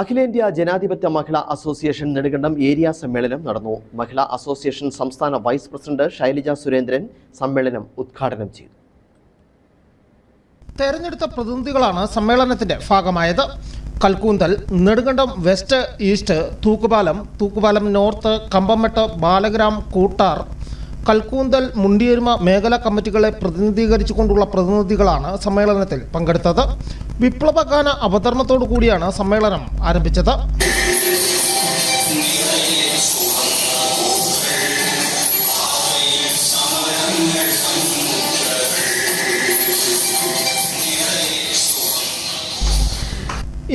അഖിലേന്ത്യാ ജനാധിപത്യ മഹിളാ association Nedukandam area സമ്മേളനം നടന്നു. മഹിളാ അസോസിയേഷൻ സംസ്ഥാന വൈസ് പ്രസിഡന്റ് ശൈലജ സുരേന്ദ്രൻ സമ്മേളനം ഉദ്ഘാടനം ചെയ്തു. തെരഞ്ഞെടുത്ത പ്രതിനിധികളാണ് സമ്മേളനത്തിന്റെ ഭാഗമായത്. Kalkoonthal Nedumkandam west east Thookkupalam Thookkupalam north Kambammettu Balagram Koottar Kalkoonthal Mundiyeruma മേഖലാ കമ്മിറ്റികളെ പ്രതിനിധീകരിച്ചുകൊണ്ടുള്ള പ്രതിനിധികളാണ് സമ്മേളനത്തിൽ പങ്കെടുത്തത്. വിപ്ലവഗാന അവതരണത്തോടു കൂടിയാണ് സമ്മേളനം ആരംഭിച്ചത്.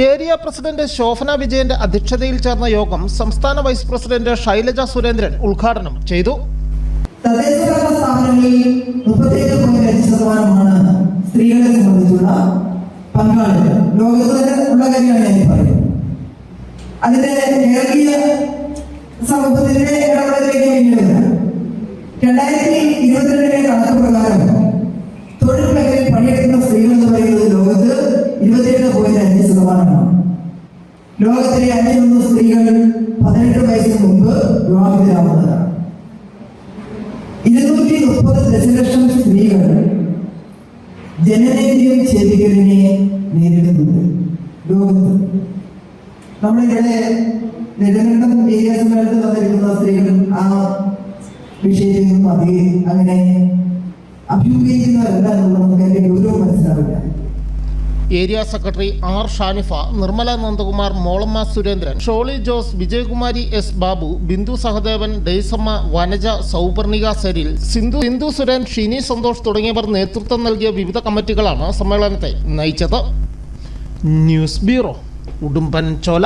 ഏരിയ പ്രസിഡന്റ് ശോഭന വിജയന്റെ അധ്യക്ഷതയിൽ ചേർന്ന യോഗം സംസ്ഥാന വൈസ് പ്രസിഡന്റ് ശൈലജ സുരേന്ദ്രൻ ഉദ്ഘാടനം ചെയ്തു. സ്ത്രീകളെ സംബന്ധിച്ചുള്ള പങ്കാളികൾ ലോകത്ത് തന്നെ ഉള്ള കാര്യമാണ് ഞാൻ പറയുന്നത്. അതിന്റെ കേരളീയ സമൂഹത്തിന്റെ ഇടപെടലിലേക്ക് വരാം. രണ്ടായിരത്തി ഇരുപത്തിരണ്ടിലെ കണക്ക് പ്രകാരം തൊഴിൽ മേഖലയിൽ പണിയെടുക്കുന്ന സ്ത്രീകൾ എന്ന് പറയുന്നത് ലോകത്ത് ഇരുപത്തിയേഴ് പോയിന്റ് അഞ്ച് ശതമാനമാണ്. ലോകത്തിലെ അഞ്ചിലൊന്ന് സ്ത്രീകൾ പതിനെട്ട് വയസ്സിന് മുമ്പ് വിവാഹിതരാവുന്നതാണ്. ഇരുന്നൂറ്റി മുപ്പത് ദശലക്ഷം സ്ത്രീകൾ ജനനേന്ദ്രിയം ഛേദിക്കലിനെ നേരിടുന്നുണ്ട്. ലോകത്ത് നമ്മളിവിടെ നെടുങ്കണ്ടം ഏരിയ സമ്മേളനത്തിൽ വന്നിരിക്കുന്ന സ്ത്രീകൾ ആ വിഷയത്തിൽ നിന്നും അധികം അങ്ങനെ അഭിമുഖീകരിക്കുന്നവരല്ല എന്നുള്ളത് നമുക്ക് അതിന്റെ ഗൗരവം area secretary R Shanifa Nirmala Nandakumar Molamma Surendran Sholy Jose Vijayakumari S Babu Bindu Sahadevan Daisamma Vanaja Souparnika Saril Sindhu Sindhu Suran Shini Santhosh തുടങ്ങിയവർ നേതൃത്വം നൽകിയ വിവിധ കമ്മിറ്റികളാണ് സമ്മേളനത്തെ നയിച്ചത്. ന്യൂസ് ബ്യൂറോ ഉടുമ്പൻ ചോല